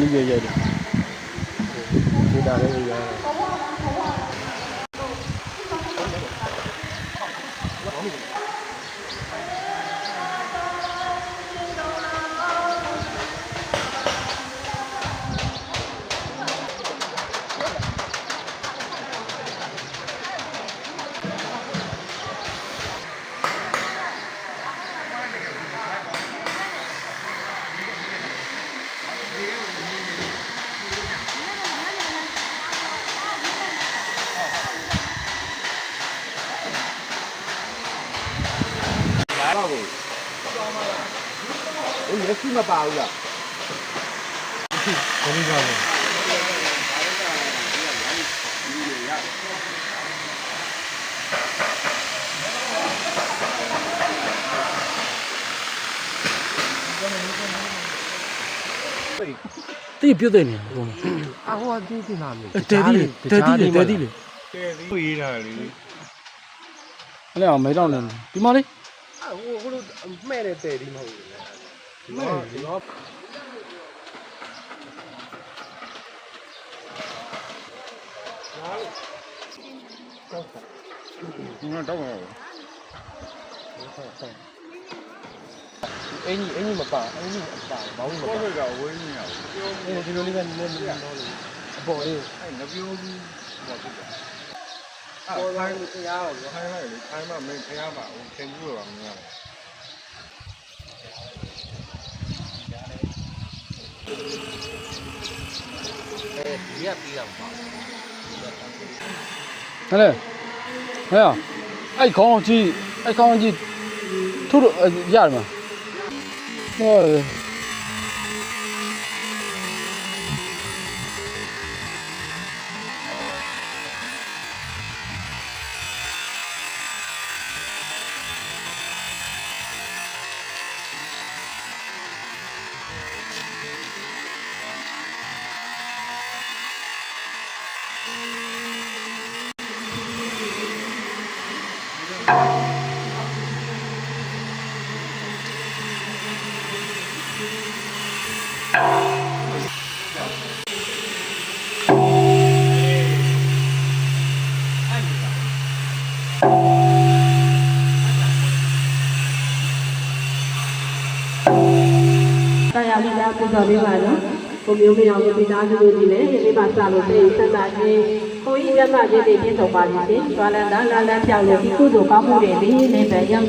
နီးရရိုက်တ လေးရလာတော့ကိုဟိုလက်ရှိမပါဘူးလားဘယ်လိုလဲတိပြုတ်တယ်နေဘုံအဟောတီးတင်လာမယ်တဲတိလေတဲတိလေတဲတိလေကဲဒီရေးတာလေအဲ့ဒါမဲတော့နေဒီမလေးဟိုဟိုလို မှဲ့တဲ့တဲဒီမဟုတ်ဘူးလေမှဲ့ဒီတော့ငါတော့ဟောအင်ကြီးအင်ကြီးမပါအင်ကြီးမပါဘောင်းမကိုပါယ့်ဘက်ကဝင်းနေရအဲဒီလိုလေးပဲနည်းနည်းနည်းအပေါ်လေးအဲ့ငပြောဘူးဟောဖြစ်တာပေါ်လိုက်လို့တရားအောင်ခိုင်းလိုက်လေခိုင်းမှမင်းဖျားပါဟိုသင်ကြည့်ရပါမင်းအဲ ဒီကပြီးတော့ပါဟဲ့လေဟဲ့အဲ့ခေါင်းကြီးအဲ့ခေါင်းကြီးထုလို့ရတယ်မဟော ပူဇော်ပေးပါနော်ကိုမျိုးမြောင်မိသားစုတို့ဒီလည်းဒီနေ့မှစလို့သိဆက်တာချင်းကိုကြီးမြတ်မချင်းတွေပြည့်စုံပါလိမ့်ရှင်။ကျွာလန်တာလာလန်ပြောင်းလို့ဒီကုသိုလ်ကောင်းမှုတွေဒီနေ့ပဲရောက်